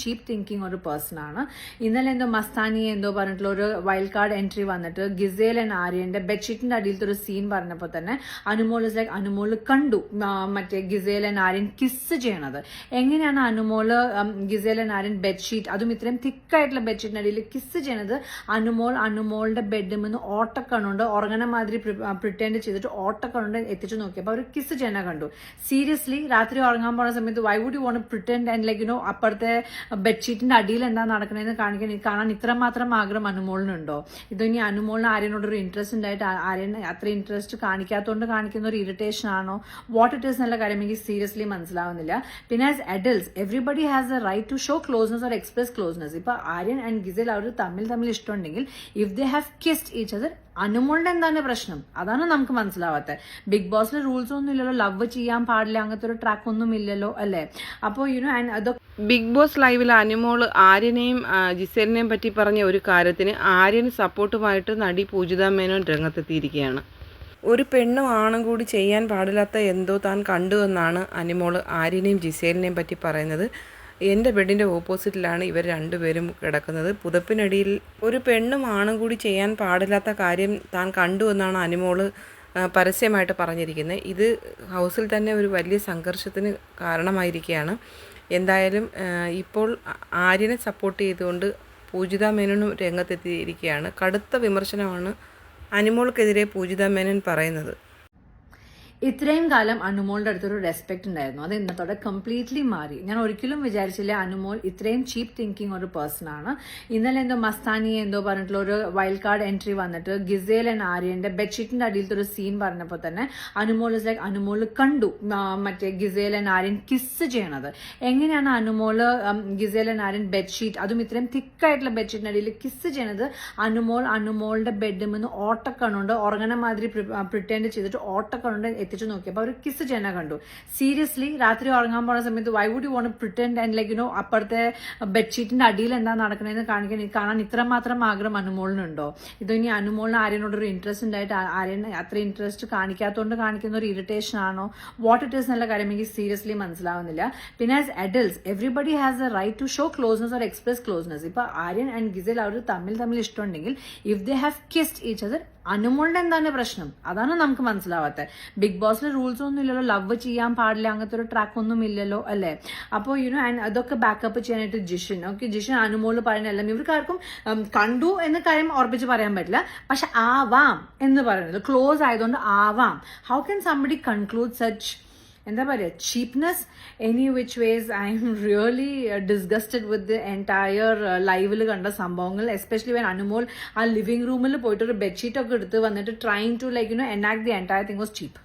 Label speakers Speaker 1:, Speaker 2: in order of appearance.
Speaker 1: ചീപ്പ് thinking ഒരു person ആണ്. ഇന്നലെ എന്തോ മസ്താനി എന്തോ പറഞ്ഞിട്ടുള്ള ഒരു വൈൽഡ് കാർഡ് എൻട്രി വന്നിട്ട് ഗിസേൽ ആൻഡ് ആര്യന്റെ ബെഡ്ഷീറ്റിന്റെ അടിയിലത്തെ ഒരു സീൻ പറഞ്ഞപ്പോൾ തന്നെ അനുമോൾ ഇസ് ലൈക്ക് അനുമോൾ കണ്ടു. മറ്റേ ഗിസേൽ ആൻഡ് ആര്യൻ കിസ് ചെയ്യണത്. എങ്ങനെയാണ് Anumol Giselle and Aryan bedsheet അതും ഇത്രയും തിക്കായിട്ടുള്ള ബെഡ്ഷീറ്റിന്റെ അടിയിൽ കിസ് ചെയ്യണത് അനുമോൾ അനുമോളുടെ ബെഡിൽ നിന്ന് ഓട്ടക്കണ്ണുണ്ട്. ഉറങ്ങണ മാതിരി പ്രിട്ടേൻഡ് ചെയ്തിട്ട് ഓട്ടക്കണ്ണുണ്ട് എത്തിച്ചു നോക്കിയപ്പോൾ അവർ കിസ് ചെയ്യണ കണ്ടു. സീരിയസ്ലി രാത്രി ഉറങ്ങാൻ പോണ സമയത്ത് why would you want pretend and like you know അപ്പുറത്തെ ബെഡ്ഷീറ്റിന്റെ അടിയിൽ എന്താ നടക്കണതെന്ന് കാണിക്കാൻ കാണാൻ ഇത്രമാത്രം ആഗ്രഹം അനുമോളിനുണ്ടോ? ഇത് ഇനി അനുമോളിന് ആര്യനോട് ഒരു ഇൻട്രസ്റ്റ് ഉണ്ടായിട്ട് ആര്യൻ അത്ര ഇൻട്രസ്റ്റ് കാണിക്കാത്തതുകൊണ്ട് കാണിക്കുന്ന ഒരു ഇറിറ്റേഷൻ ആണോ? വാട്ട് ഇറ്റ് ഈസ് എന്നുള്ള കാര്യം എനിക്ക് സീരിയസ്ലി മനസ്സിലാവുന്നില്ല. പിന്നെ as adults everybody has a right to show closeness or express closeness ഇപ്പൊ ആര്യൻ ആൻഡ് ഗിസൽ അവർ തമ്മിൽ തമ്മിൽ ഇഷ്ടമുണ്ടെങ്കിൽ if they have kissed each other അനുമോളുടെ എന്താണ് പ്രശ്നം? അതാണ് നമുക്ക് മനസ്സിലാവാത്തത് ബിഗ് ബോസിൽ റൂൾസ് ഒന്നും ഇല്ലല്ലോ ലവ് ചെയ്യാൻ പാടില്ല അങ്ങനത്തെ ഒരു ട്രാക്ക് ഒന്നും ഇല്ലല്ലോ അല്ലേ? അപ്പോൾ യുനോ ആൻഡ് അതൊക്കെ
Speaker 2: ബിഗ് ബോസ് ലൈവിൽ അനുമോൾ ആര്യനെയും ജിസേലിനെയും പറ്റി പറഞ്ഞ ഒരു കാര്യത്തിന് ആര്യൻ സപ്പോർട്ടുമായിട്ട് നടി പൂജിത മേനോൻ രംഗത്തെത്തിയിരിക്കുകയാണ്. ഒരു പെണ്ണും ആണും കൂടി ചെയ്യാൻ പാടില്ലാത്ത എന്തോ താൻ കണ്ടു എന്നാണ് അനുമോൾ ആര്യനെയും ജിസേലിനെയും പറ്റി പറയുന്നത്. എന്റെ ബെഡിന്റെ ഓപ്പോസിറ്റിലാണ് ഇവർ രണ്ടുപേരും കിടക്കുന്നത്. പുതപ്പിനടിയിൽ ഒരു പെണ്ണും ആണും കൂടി ചെയ്യാൻ പാടില്ലാത്ത കാര്യം താൻ കണ്ടു എന്നാണ് അനുമോൾ ആ, പരസ്യമായിട്ട് പറഞ്ഞിരിക്കുന്നത് ഇത് ഹൗസിൽ തന്നെ ഒരു വലിയ സംഘർഷത്തിന് കാരണമായിരിക്കുകയാണ്. എന്തായാലും ഇപ്പോൾ ആര്യനെ സപ്പോർട്ട് ചെയ്തുകൊണ്ട് പൂജിത മേനോനും രംഗത്തെത്തിയിരിക്കുകയാണ്. കടുത്ത വിമർശനമാണ് അനിമോൾക്കെതിരെ പൂജിത മേനോൻ പറയുന്നത്.
Speaker 1: ഇത്രയും കാലം അനുമോളുടെ അടുത്തൊരു റെസ്പെക്ട് ഉണ്ടായിരുന്നു. അത് ഇന്നത്തോടെ കംപ്ലീറ്റ്ലി മാറി. ഞാൻ ഒരിക്കലും വിചാരിച്ചില്ല അനുമോൾ ഇത്രയും ചീപ്പ് തിങ്കിങ് ഒരു പേഴ്സൺ ആണ്. ഇന്നലെ എന്തോ മസ്താനി എന്തോ പറഞ്ഞിട്ടുള്ള ഒരു വൈൽഡ് കാർഡ് എൻട്രി വന്നിട്ട് ഗിസേൽ ആൻഡ് ആര്യന്റെ ബെഡ്ഷീറ്റിന്റെ അടിയിലത്തെ ഒരു സീൻ പറഞ്ഞപ്പോൾ തന്നെ അനുമോൾ ഇസ് ലൈക്ക് അനുമോൾ കണ്ടു. മറ്റേ ഗിസേൽ ആൻഡ് ആര്യൻ കിസ് ചെയ്യണത്. എങ്ങനെയാണ് Anumol Giselle and Aryan bedsheet അതും ഇത്രയും തിക്കായിട്ടുള്ള ബെഡ്ഷീറ്റിന്റെ അടിയിൽ കിസ് ചെയ്യണത് അനുമോൾ അനുമോളുടെ ബെഡിൽ നിന്ന് ഉറങ്ങണ മാതിരി പ്രിറ്റൻഡ് ചെയ്തിട്ട് ഓട്ടക്കണ്ണുണ്ട്. എത്തിച്ചു നോക്കിയപ്പോൾ അവർ കിസ് ചെയ്യണ കണ്ടു. സീരിയസ്ലി രാത്രി ഉറങ്ങാൻ പോണ സമയത്ത് why would you want pretend and like you know അപ്പുറത്തെ ബെഡ്ഷീറ്റിന്റെ അടിയിൽ എന്താ നടക്കണതെന്ന് കാണിക്കാൻ കാണാൻ ഇത്രമാത്രം ആഗ്രഹം അനുമോളിനുണ്ടോ? ഇത് ഇനി അനുമോളിന് ആര്യനോട് ഒരു ഇൻട്രസ്റ്റ് ഉണ്ടായിട്ട് ആര്യൻ അത്ര ഇൻട്രസ്റ്റ് കാണിക്കാത്തതുകൊണ്ട് കാണിക്കുന്ന ഒരു ഇറിറ്റേഷൻ ആണോ? വാട്ട് ഇറ്റ് ഈസ് എന്നുള്ള കാര്യം എനിക്ക് സീരിയസ്ലി മനസ്സിലാവുന്നില്ല. പിന്നെ as adults everybody has a right to show closeness or express closeness ഇപ്പൊ ആര്യൻ ആൻഡ് ഗിസൽ അവർ തമ്മിൽ തമ്മിൽ ഇഷ്ടമുണ്ടെങ്കിൽ if they have kissed each other അനുമോളുടെ എന്താണ് പ്രശ്നം? അതാണ് നമുക്ക് മനസ്സിലാവാത്തത് ബിഗ് ബോസിൽ റൂൾസ് ഒന്നും ഇല്ലല്ലോ. ലവ് ചെയ്യാൻ പാടില്ല. അങ്ങനത്തെ ഒരു ട്രാക്ക് ഒന്നും ഇല്ലല്ലോ അല്ലേ? അപ്പോൾ യുനോ ആൻഡ് അതൊക്കെ ബാക്കപ്പ് ചെയ്യാനായിട്ട് ജിഷൻ. ഓക്കെ ജിഷൻ അനുമോൾ പറയുന്നതെല്ലാം ഇവർക്കാർക്കും ആർക്കും കണ്ടു എന്ന കാര്യം ഉറപ്പിച്ച് പറയാൻ പറ്റില്ല. പക്ഷെ ആവാം എന്ന് പറയുന്നത്. ക്ലോസ് ആയതുകൊണ്ട് ആവാം. How can somebody conclude such എന്താ പറയുക cheapness any which ways I am really disgusted with the entire ലൈവിൽ കണ്ട സംഭവങ്ങൾ. എസ്പെഷ്യലി വെൻ അനുമോൾ ആ ലിവിംഗ് റൂമിൽ പോയിട്ട് ഒരു ബെഡ്ഷീറ്റ് ഒക്കെ എടുത്ത് വന്നിട്ട് trying to like you know enact the entire thing was cheap